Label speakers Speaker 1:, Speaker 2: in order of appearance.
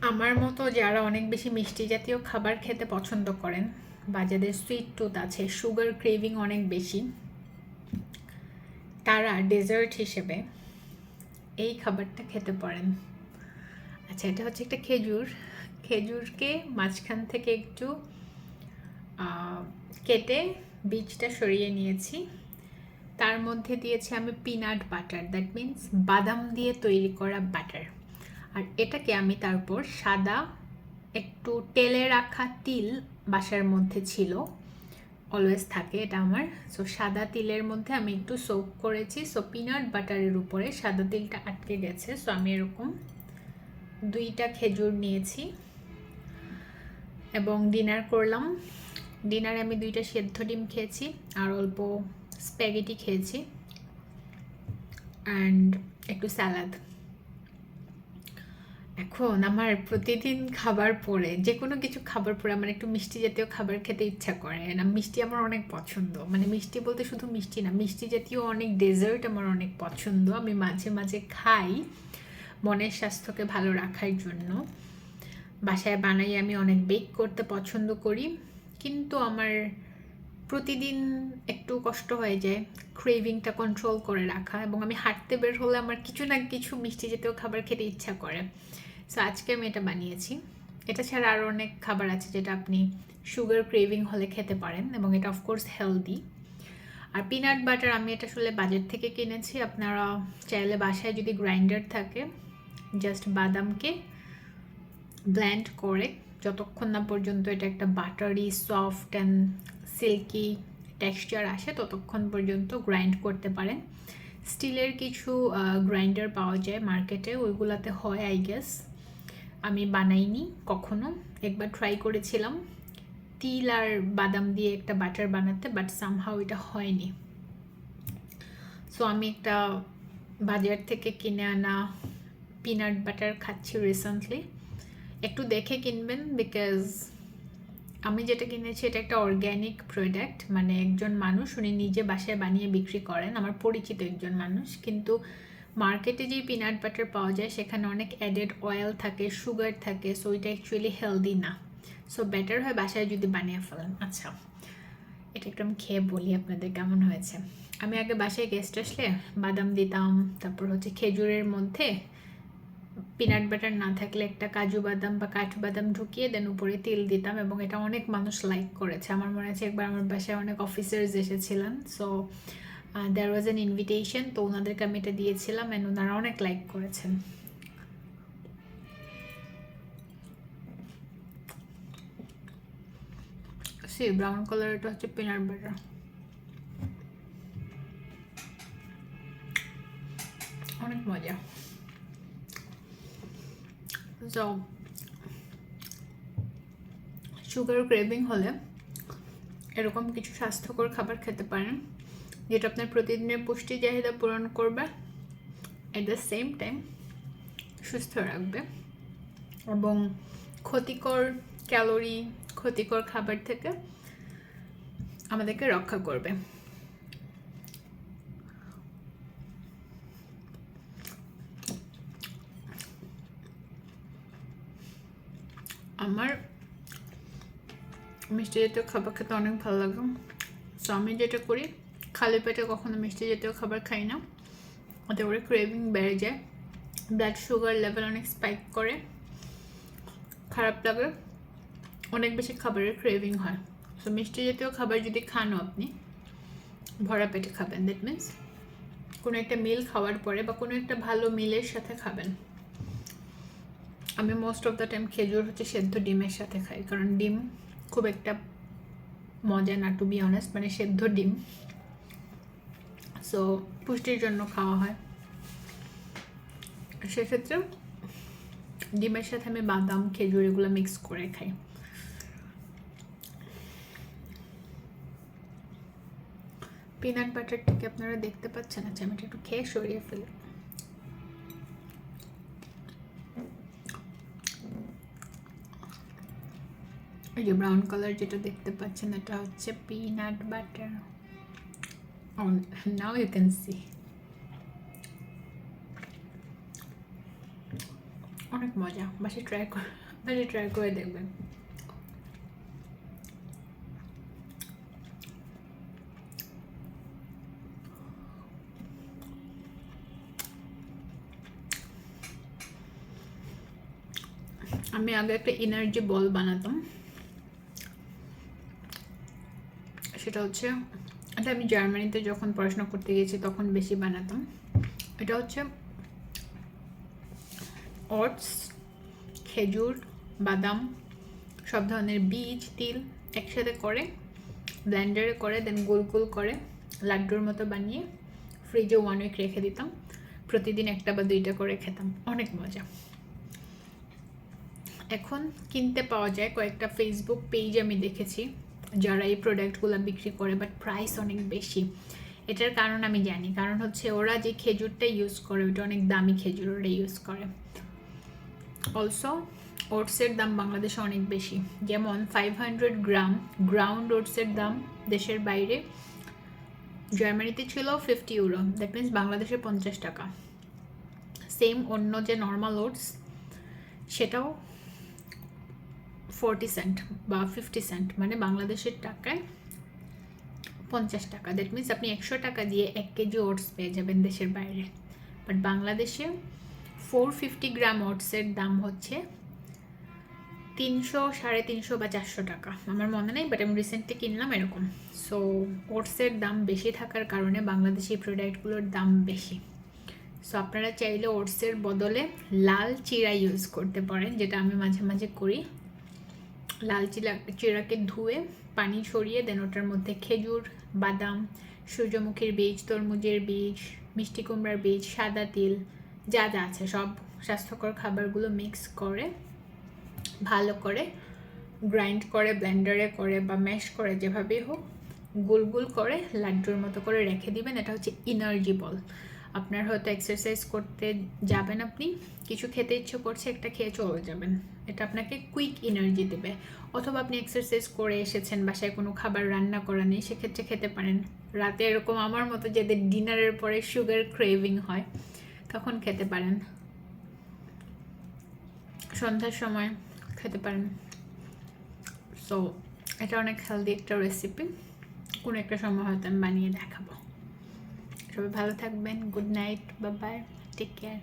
Speaker 1: আমার মতো যারা অনেক বেশি মিষ্টি জাতীয় খাবার খেতে পছন্দ করেন বা যাদের সুইট টুথ আছে সুগার ক্রেভিং অনেক বেশি, তারা ডেজার্ট হিসেবে এই খাবারটা খেতে পারেন। আচ্ছা এটা হচ্ছে একটা খেজুর। খেজুরকে মাঝখান থেকে একটু কেটে বীজটা সরিয়ে নিয়েছি। তার মধ্যে দিয়েছি আমি পিনাট বাটার দ্যাট মিন্স বাদাম দিয়ে তৈরি করা বাটার আর এটাকে আমি তারপর সাদা, একটু তেলে রাখা তিল বাসার মধ্যে ছিল অলওয়েজ থাকে এটা আমার। সো সাদা তিলের মধ্যে আমি একটু সোপ করেছি। সো পিনাট বাটারের উপরে সাদা তিলটা আটকে গেছে। সো আমি এরকম দুইটা খেজুর নিয়েছি এবং ডিনার করলাম। ডিনারে আমি দুইটা সেদ্ধ ডিম খেয়েছি আর অল্প স্প্যাগেটি খেয়েছি। অ্যান্ড একটু স্যালাড এখন আমার প্রতিদিন খাবার পরে যে কোনো কিছু খাবার পরে আমার একটু মিষ্টি জাতীয় খাবার খেতে ইচ্ছা করে। না মিষ্টি আমার অনেক পছন্দ। মানে মিষ্টি বলতে শুধু মিষ্টি না, মিষ্টি জাতীয় অনেক ডেজার্ট আমার অনেক পছন্দ। আমি মাঝে মাঝে খাই মনের স্বাস্থ্যকে ভালো রাখার জন্য। বাসায় বানাই আমি অনেক বেক করতে পছন্দ করি। কিন্তু আমার প্রতিদিন একটু কষ্ট হয়ে যায় ক্রেভিংটা কন্ট্রোল করে রাখা এবং আমি হাঁটতে বের হলে আমার কিছু না কিছু মিষ্টি জাতীয় খাবার খেতে ইচ্ছা করে। সো আজকে আমি এটা বানিয়েছি। এটা ছাড়া আরও অনেক খাবার আছে যেটা আপনি সুগার ক্রেভিং হলে খেতে পারেন এবং এটা অফকোর্স হেলদি আর পিনাট বাটার আমি এটা আসলে বাজার থেকে কিনেছি। আপনারা চাইলে বাসায় যদি গ্রাইন্ডার থাকে জাস্ট বাদামকে ব্ল্যান্ড করে, যতক্ষণ না পর্যন্ত এটা একটা buttery soft and silky texture আসে, ততক্ষণ পর্যন্ত গ্রাইন্ড করতে পারেন। স্টিলের কিছু গ্রাইন্ডার পাওয়া যায় মার্কেটে, ওইগুলাতে হয় আই গেস আমি বানাইনি কখনো, একবার ট্রাই করেছিলাম। তিল আর বাদাম দিয়ে একটা বাটার বানাতে বাট সামহাও এটা হয়নি। সো আমি একটা বাজার থেকে কিনে আনা পিনাট বাটার খাচ্ছি রিসেন্টলি একটু দেখে কিনবেন বিকজ আমি যেটা কিনেছি, এটা একটা অর্গ্যানিক প্রোডাক্ট মানে একজন মানুষ উনি নিজে বাসায় বানিয়ে বিক্রি করেন, আমার পরিচিত একজন মানুষ। কিন্তু মার্কেটে যে পিনাট বাটার পাওয়া যায়, সেখানে অনেক অ্যাডেড অয়েল থাকে সুগার থাকে সো এটা অ্যাকচুয়ালি হেলদি না। সো বেটার হয় বাসায় যদি বানিয়ে ফেলেন। আচ্ছা এটা একটু আমি খেয়ে বলি আপনাদের কেমন হয়েছে। আমি আগে বাসায় গেস্ট আসলে বাদাম দিতাম, তারপর হচ্ছে খেজুরের মধ্যে পিনাট বাটার না থাকলে একটা কাজু বাদাম বা কাঠু বাদাম ঢুকিয়ে দেন উপরে তেল দিতাম এবং এটা অনেক মানুষ লাইক করেছে। আমার মনে আছে একবার আমার বাসায় অনেক অফিসার্স এসেছিলেন। So there was an invitation তো ওনাদেরকে আমি এটা দিয়েছিলাম অ্যান্ড ওনারা অনেক লাইক করেছেন। সে ব্রাউন কালার এটা হচ্ছে পিনাট বাটার অনেক মজা। সো সুগার ক্রেভিং হলে এরকম কিছু স্বাস্থ্যকর খাবার খেতে পারেন, যেটা আপনার প্রতিদিনের পুষ্টি চাহিদা পূরণ করবে অ্যাট দ্য সেম টাইম সুস্থ রাখবে এবং ক্ষতিকর ক্যালোরি ক্ষতিকর খাবার থেকে আমাদেরকে রক্ষা করবে। আমার মিষ্টি জাতীয় খাবার খেতে অনেক ভালো লাগে। সো আমি যেটা করি, খালি পেটে কখনো মিষ্টি জাতীয় খাবার খাই না। ওতে করে ক্রেভিং বেড়ে যায়। ব্লাড সুগার লেভেল অনেক স্পাইক করে। খারাপ লাগে। অনেক বেশি খাবারের ক্রেভিং হয়। সো মিষ্টি জাতীয় খাবার যদি খানও আপনি, ভরা পেটে খাবেন। দ্যাট মিন্স কোনো একটা মিল খাওয়ার পরে বা কোনো একটা ভালো মিলের সাথে খাবেন। আমি মোস্ট অফ দ্য টাইম খেজুর হচ্ছে সেদ্ধ ডিমের সাথে খাই, কারণ ডিম খুব একটা মজা না টু বি অনেস্ট মানে সেদ্ধ ডিম। সো পুষ্টির জন্য খাওয়া হয়। সেক্ষেত্রে ডিমের সাথে আমি বাদাম, খেজুর এগুলো মিক্স করে খাই। পিনাট বাটারটাকে আপনারা দেখতে পাচ্ছেন? আচ্ছা আমি একটু খেয়ে সরিয়ে ফেলি। এই যে ব্রাউন কালার যেটা দেখতে পাচ্ছেন, এটা হচ্ছে peanut butter now you can see অনেক মজা, বাসে ট্রাই করে ট্রাই করে দেখবেন। আমি আগে একটা এনার্জি বল বানাতাম। সেটা হচ্ছে, এটা আমি জার্মানিতে যখন পড়াশোনা করতে গেছি তখন বেশি বানাতাম। এটা হচ্ছে ওটস, খেজুর, বাদাম, সব ধরনের বীজ, তিল একসাথে করে, ব্লেন্ডারে করে দেন গোল গোল করে লাড্ডুর মতো বানিয়ে ফ্রিজে ওয়ান উইক রেখে দিতাম। প্রতিদিন একটা বা দুইটা করে খেতাম। অনেক মজা। এখন কিনতে পাওয়া যায় কয়েকটা ফেসবুক পেজ আমি দেখেছি। যারা এই প্রোডাক্টগুলো বিক্রি করে বাট প্রাইস অনেক বেশি। এটার কারণ আমি জানি। কারণ হচ্ছে ওরা যে খেজুরটা ইউজ করে ওটা অনেক দামি খেজুর ওরা ইউজ করে। অলসো ওটসের দাম বাংলাদেশে অনেক বেশি। যেমন ফাইভ হান্ড্রেড গ্রাম গ্রাউন্ড ওটসের দাম দেশের বাইরে। জার্মানিতে ছিল ফিফটি ইউরো দ্যাট মিনস বাংলাদেশে পঞ্চাশ টাকা। সেম অন্য যে নর্মাল ওটস সেটাও ফোরটি সেন্ট বা ফিফটি সেন্ট মানে বাংলাদেশের টাকায় পঞ্চাশ টাকা। দ্যাট মিনস আপনি একশো টাকা দিয়ে এক কেজি ওটস পেয়ে যাবেন দেশের বাইরে। বাট বাংলাদেশে ফোর ফিফটি গ্রাম ওটসের দাম হচ্ছে তিনশো, সাড়ে তিনশো বা চারশো টাকা। আমার মনে নেই বাট আমি রিসেন্টলি কিনলাম এরকম। সো ওটসের দাম বেশি থাকার কারণে বাংলাদেশি প্রোডাক্টগুলোর দাম বেশি। সো আপনারা চাইলে ওটসের বদলে লাল চিরা ইউজ করতে পারেন, যেটা আমি মাঝে মাঝে করি। লাল চিরা, চিরাকে ধুয়ে পানি ছড়িয়ে দেন ওটার মধ্যে খেজুর, বাদাম, সূর্যমুখীর বীজ, তরমুজের বীজ, মিষ্টি কুমড়ার বীজ, সাদা তিল, যা যা আছে সব স্বাস্থ্যকর খাবারগুলো মিক্স করে, ভালো করে গ্রাইন্ড করে ব্লেন্ডারে করে বা ম্যাশ করে যেভাবেই হোক গোল গোল করে লাড্ডুর মতো করে রেখে দিবেন। এটা হচ্ছে এনার্জি বল আপনার হয়তো এক্সারসাইজ করতে যাবেন আপনি, কিছু খেতে ইচ্ছে করছে, একটা খেয়ে চলে যাবেন। এটা আপনাকে কুইক এনার্জি দেবে। অথবা আপনি এক্সারসাইজ করে এসেছেন, বাসায় কোনো খাবার রান্না করা নেই, সেক্ষেত্রে খেতে পারেন। রাতে এরকম আমার মতো যাদের ডিনারের পরে সুগার ক্রেভিং হয়, তখন খেতে পারেন। সন্ধ্যার সময় খেতে পারেন। সো এটা অনেক হেলদি একটা রেসিপি কোনো একটা সময় হয়তো আমি বানিয়ে দেখাবো। সবাই ভালো থাকবেন। গুড নাইট বা বাই টেক কেয়ার